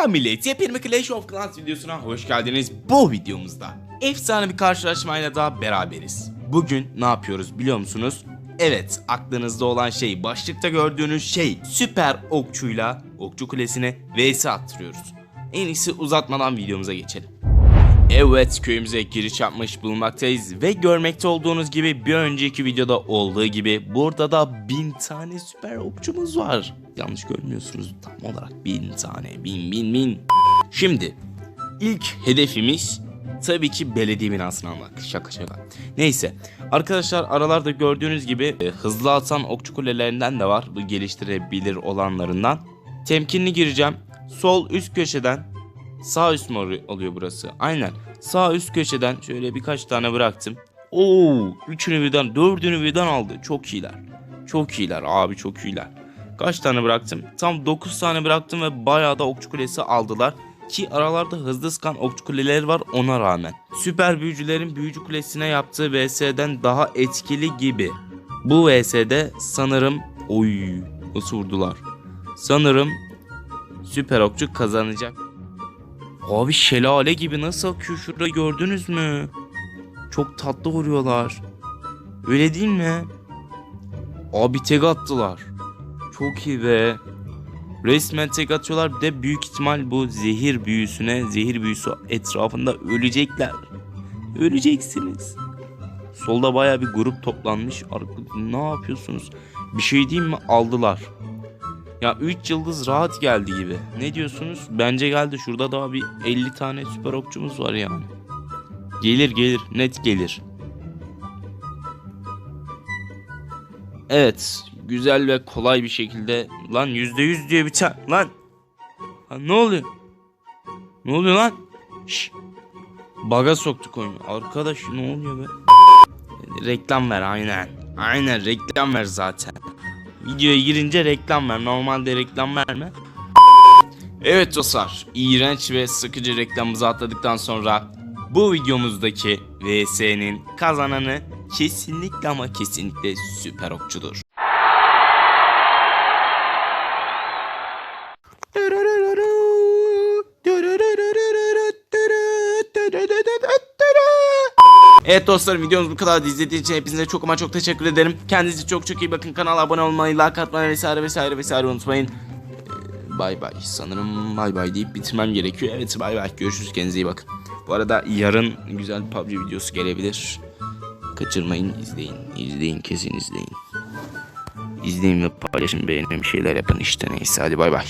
Selam millet, yepyeni bir Clash of Clans videosuna hoş geldiniz. Bu videomuzda efsane bir karşılaşmayla daha beraberiz. Bugün ne yapıyoruz biliyor musunuz? Evet, aklınızda olan şey, başlıkta gördüğünüz şey süper okçuyla okçu kulesine vs attırıyoruz. En iyisi uzatmadan videomuza geçelim. Evet köyümüze giriş yapmış bulunmaktayız ve görmekte olduğunuz gibi bir önceki videoda olduğu gibi burada da bin tane süper okçumuz var. Yanlış görmüyorsunuz tam olarak bin tane bin bin bin. Şimdi ilk hedefimiz tabii ki belediye binasını almak. Şaka şaka. Neyse arkadaşlar aralarda gördüğünüz gibi e, hızlı atan okçu kulelerinden de var. Bu geliştirebilir olanlarından. Temkinli gireceğim. Sol üst köşeden Sağ üst mü oluyor- burası? Aynen. Sağ üst köşeden şöyle birkaç tane bıraktım. Oo, üçünü birden, dördünü birden aldı. Çok iyiler. Çok iyiler abi çok iyiler. Kaç tane bıraktım? Tam 9 tane bıraktım ve bayağı da okçu kulesi aldılar. Ki aralarda hızlı sıkan okçu kuleleri var ona rağmen. Süper büyücülerin büyücü kulesine yaptığı VS'den daha etkili gibi. Bu VS'de sanırım... Oy nasıl vurdular? Sanırım süper okçu kazanacak. Abi şelale gibi nasıl akıyor şurada gördünüz mü? Çok tatlı vuruyorlar. Öyle değil mi? Abi tek attılar. Çok iyi be. Resmen tek atıyorlar bir de büyük ihtimal bu zehir büyüsüne, zehir büyüsü etrafında ölecekler. Öleceksiniz. Solda baya bir grup toplanmış. Ne yapıyorsunuz? Bir şey diyeyim mi? Aldılar. Ya 3 yıldız rahat geldi gibi. Ne diyorsunuz? Bence geldi. Şurada daha bir 50 tane süper okçumuz var yani. Gelir gelir. Net gelir. Evet. Güzel ve kolay bir şekilde. Lan %100 diye biter. Lan. Lan ne oluyor? Ne oluyor lan? Şş. Baga soktuk oyunu. Arkadaş ne oluyor be? Reklam ver aynen. Aynen reklam ver zaten. Videoya girince reklam ver. Normalde reklam verme. Evet dostlar, iğrenç ve sıkıcı reklamımızı atladıktan sonra bu videomuzdaki VS'nin kazananı kesinlikle ama kesinlikle süper okçudur. Evet dostlarım videomuz bu kadar izlediğiniz için hepinize çok ama çok teşekkür ederim. Kendinize çok çok iyi bakın. Kanala abone olmayı, like atmayı vesaire vesaire vesaire unutmayın. Ee, Bay bay. Sanırım bay bay deyip bitirmem gerekiyor. Evet bay bay. Görüşürüz. Kendinize iyi bakın. Bu arada yarın güzel PUBG videosu gelebilir. Kaçırmayın. izleyin. İzleyin. Kesin izleyin. İzleyin ve paylaşın. Beğenin. Bir şeyler yapın işte. Neyse hadi bay bay.